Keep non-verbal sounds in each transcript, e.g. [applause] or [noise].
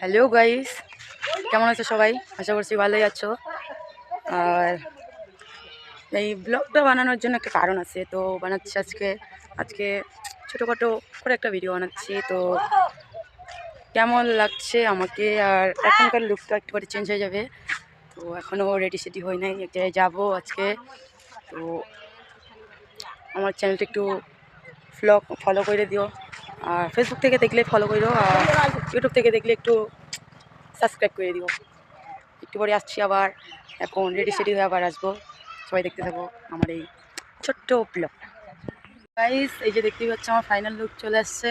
Hello guys কেমন আছো সবাই? আশা করছি ভালোই আছো। আর এই ব্লগটা বানানোর জন্য একটা কারণ আছে, তো বানাচ্ছি আজকে। আজকে ছোটোখাটো করে একটা ভিডিও বানাচ্ছি, তো কেমন লাগছে আমাকে? আর এখনকার লুকটা একটুখানি চেঞ্জ হয়ে যাবে। তো এখনও রেডি সেডি হই নাই, এক জায়গায় যাব আজকে। তো আমার চ্যানেলটা একটু ফ্লগ ফলো করে দিও। আর ফেসবুক থেকে দেখলে ফলো করে দিও আর ইউটিউব থেকে দেখলে একটু সাবস্ক্রাইব করে দিও। একটু পরে আসছি আবার, এখন রেডি সেডি হয়ে আবার আসব। সবাই দেখতে থাকো আমার এই ছোট্ট ব্লগ গাইস এই যে দেখতেই পাচ্ছ, আমার ফাইনাল লুক চলে আসছে।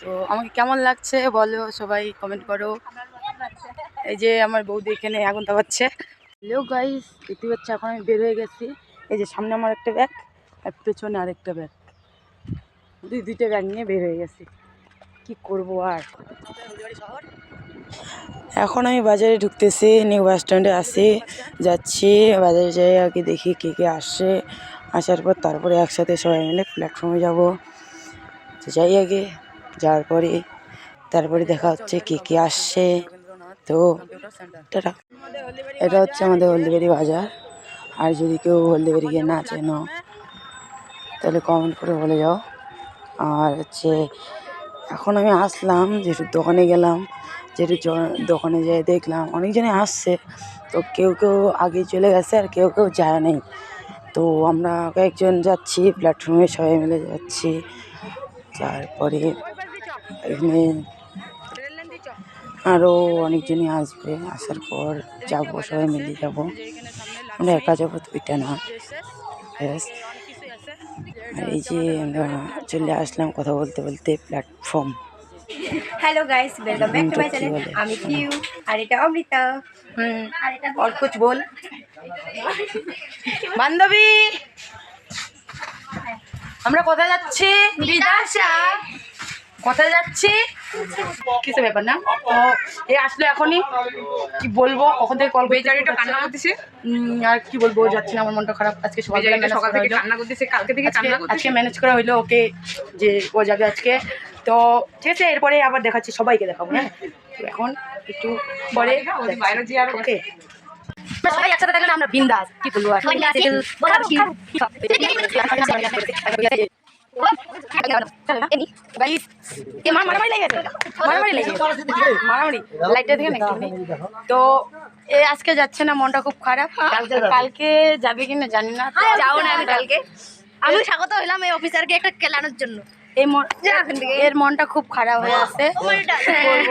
তো আমাকে কেমন লাগছে বলো, সবাই কমেন্ট করো। এই যে আমার বৌদি এখানে আগুন তাপাচ্ছে হ্যালো গাইস দেখতে পাচ্ছ, এখন আমি বের হয়ে গেছি। এই যে সামনে আমার একটা ব্যাগ আর পেছনে আরেকটা ব্যাগ দুই, দুইটা ব্যাগ নিয়ে বের হয়ে গেছি। কি করব আর? এখন আমি বাজারে ঢুকতেছি নিউ বাস স্ট্যান্ডে আসি যাচ্ছি, বাজারে যাই আগে দেখি কে কে আসে। আসার পর তারপরে একসাথে সবাই মিলে প্ল্যাটফর্মে যাব। তো যাই আগে, যাওয়ার পরে, তারপরে দেখা হচ্ছে কে কে আসছে। তো এটা হচ্ছে আমাদের হলদিবাড়ি বাজার। আর যদি কেউ হলদিবাড়ি গিয়ে না চেনো, তাহলে কমেন্ট করে বলে যাও। আর হচ্ছে এখন আমি আসলাম, যেহেতু দোকানে গেলাম, যেহেতু দোকানে যেয়ে দেখলাম অনেকজনে আসছে, তো কেউ কেউ আগে চলে গেছে আর কেউ কেউ যায় নাই। তো আমরা কয়েকজন যাচ্ছি প্ল্যাটফর্মে সবাই মিলে যাচ্ছি। তারপরে এখানে আরও অনেকজনই আসবে, আসার পর যাব, সবাই মিলে যাব। আমরা একা যাব তো এটা না। ব্যাস। এই যে চলে আসলাম কথা বলতে বলতে platform hello guys welcome back to my channel আমি কিউ আর এটা অমৃতা। হুম আর এটা অর্কুচ বল। বান্ধবী আমরা কোথায় যাচ্ছি? বিদাশা কোথায় যাচ্ছি? কিসের ব্যাপার না? ও এ আসলে এখনই। কি বলব? কখন থেকে কল বেচারিটা কান্না করতেছে? আর কি বলব? যাচ্ছি না আমার মনটা খারাপ। আজকে সকাল থেকে সকাল থেকে কান্না করতেছে কালকে থেকে আজকে কান্না করতেছে। আজকে ম্যানেজ করা হইল ওকে যে ও যাবে আজকে। তো ঠিক আছে এরপরে আবার দেখাচ্ছি সবাইকে দেখাবো হ্যাঁ? এখন একটু পরে ওকে। সবাই একসাথে থাকলে আমরা বিন্দাস। কি বলব? তো এ আজকে যাচ্ছে না মনটা খুব খারাপ কালকে যাবে কিনা জানি না যাও না আমি কালকে আমি স্বাগত হলাম এই অফিসারকে একটা কেলানোর জন্য এই মন- এর মনটা খুব খারাপ হয়ে আছে বলব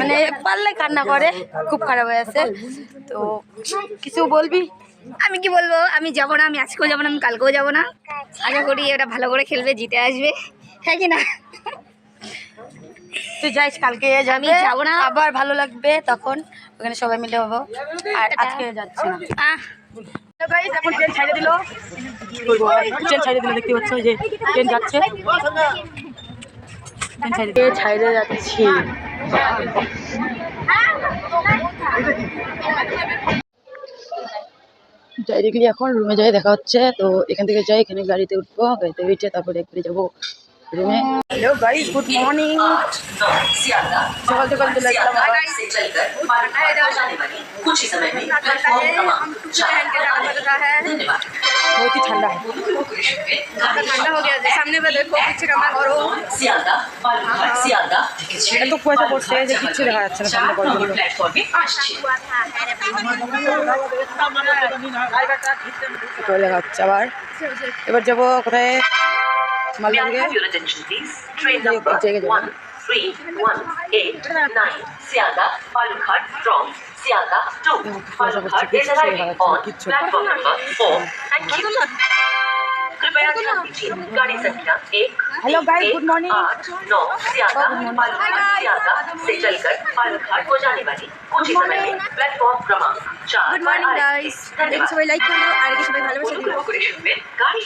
মানে পারলে কান্না করে খুব খারাপ হয়ে আছে তো কিছু বলবি আমি কি বলব? আমি যাব না আমি আজকেও যাব না আমি কালকেও যাব না। আশা করি এটা ভালো করে খেলবে জিতে আসবে। হ্যাঁ কি না? তুই যাইস কালকে যাবি। আমি যাব না। আবার ভালো লাগবে তখন। ওখানে সবাই মিলে হব। আর আজকে যাচ্ছি না। আহ। এখন ট্রেন ছাড়ে দিল। কি বলব আর? ট্রেন ছাড়ে দিল দেখতে পাচ্ছ যে ট্রেন যাচ্ছে। ট্রেন ছাড়ে দিয়ে ছাড়ে যাচ্ছি। ডাইরেক্টলি এখন রুমে যাই দেখা হচ্ছে তো এখান থেকে যাই এখানে গাড়িতে উঠবো গাড়িতে উঠে তারপরে একবারে যাবো রুমে হ্যালো গাইস গুড মর্নিং সকাল সকাল চলে আসলাম আবার। से चलकर बारह जाने वाली कुछ ही समय में प्लेटफॉर्म क्रमांक चार पर आने धन्यवाद बहुत ही ठंडा है ঠান্ডা হয়ে গেছে সামনে में দেখো কিছু আমার বড় সিয়ালদা বালুরঘাট সিয়ালদা। এত কুয়াশা পড়ছে যে কিছু দেখা যাচ্ছে না সামনে বড় প্ল্যাটফর্মে আসছে। যাচ্ছে আবার। এবার যাব কোথায়? মালদা থেকে। Sealdah Balurghat strong Sealdah to Balurghat is nine Sialda Balughat from Sialda to Balughat is arriving on platform number four. Thank you. कृपया ध्यान दीजिए गाड़ी संख्या एक Hello, guys. एक, Good morning. आठ नौ सियालदा बालूघाट सियालदा से चलकर बालूघाट को जाने वाली कुछ ही समय में प्लेटफॉर्म क्रमांक चार গুড पर মর্নিং आएगी। গাইস धन्यवाद সবাই লাইক করো আর একে সবাই ভালোবাসা দিও অনুগ্রহ করে শুনবেন গাড়ি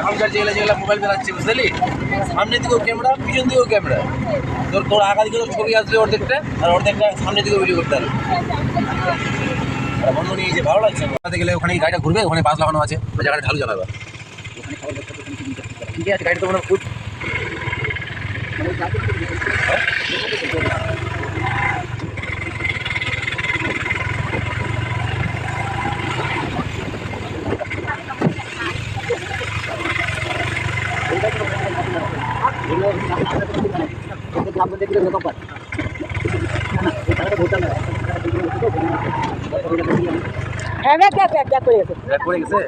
এখনকার যেগুলো যেগুলো মোবাইল বেরাচ্ছে বুঝলি সামনের দিকেও ক্যামেরা পিছন দিকেও ক্যামেরা তোর তোর আগা দিকে তোর ছবি আসবে অর্ধেকটা আর অর্ধেকটা সামনের দিকে ভিডিও করতে হবে আর বন্ধু নিয়ে যে ভালো লাগছে ওখানে গেলে ওখানে গাড়িটা ঘুরবে, ওখানে বাস লাগানো আছে ওই জায়গাটা ঢালু জানাবে। ঠিক আছে গাড়ি তো মনে হয় খুব হ্যাঁ ব্যাগ ব্যাগ ব্যাগ ব্যাগ করে গেছে। ব্যাগ পড়ে গেছে?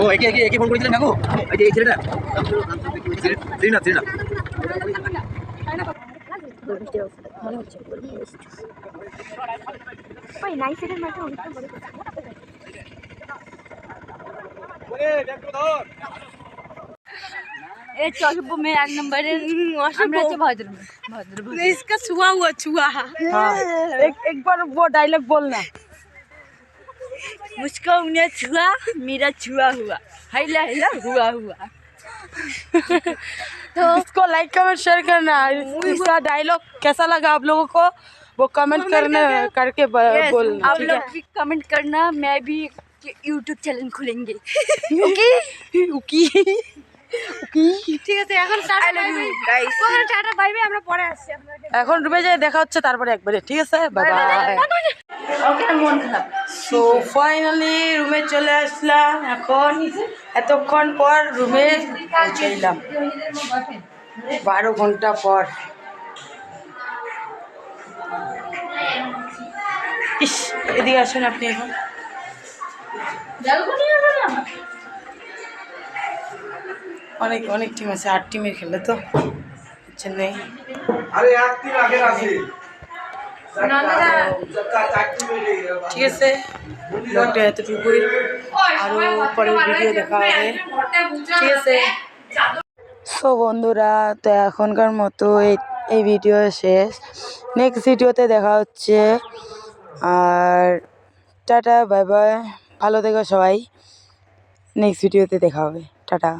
ও একে একে একে ফোন করেছিলেন কাকু এই যে এই ছেলেটা। শ্রীনাথ শ্রীনাথ। এই চলবো মে এক নম্বরের আমরা হচ্ছে ভদ্র ভদ্র इसका छुआ हुआ छुआ हाँ एक एक बार वो डायलॉग बोलना मुझको उन्हें छुआ मेरा छुआ हुआ हैला हैला हुआ हुआ [laughs] तो इसको लाइक कमेंट शेयर करना इसका डायलॉग कैसा लगा आप लोगों को वो कमेंट करने करके ब- Yes, बोलना आप ठीक लोग भी कमेंट करना मैं भी ইউটিউব চ্যানেল খুলেঙ্গে ওকে ওকে ঠিক আছে এখন টাটা বাই বাই আমরা পরে আসছি এখন রুমে যাই দেখা হচ্ছে তারপরে একবারে ঠিক আছে? বাই বাই সো ফাইনালি রুমে চলে আসলাম। এখন এতক্ষণ পর রুমে চললাম বারো ঘণ্টা পর। ইস এদিকে আসুন আপনি এখন। অনেক অনেক টিম আছে আট টিমের খেলে তো। চেন্নাই ঠিক আছে। ব্লগটা এতটুকুই আরও পরের ভিডিও দেখা হবে। ঠিক আছে। সো বন্ধুরা তো এখনকার মতো এই এই ভিডিও শেষ। নেক্সট ভিডিওতে দেখা হচ্ছে। আর টাটা বাই বাই ভালো থেকো সবাই। নেক্সট ভিডিওতে দেখা হবে। টাটা।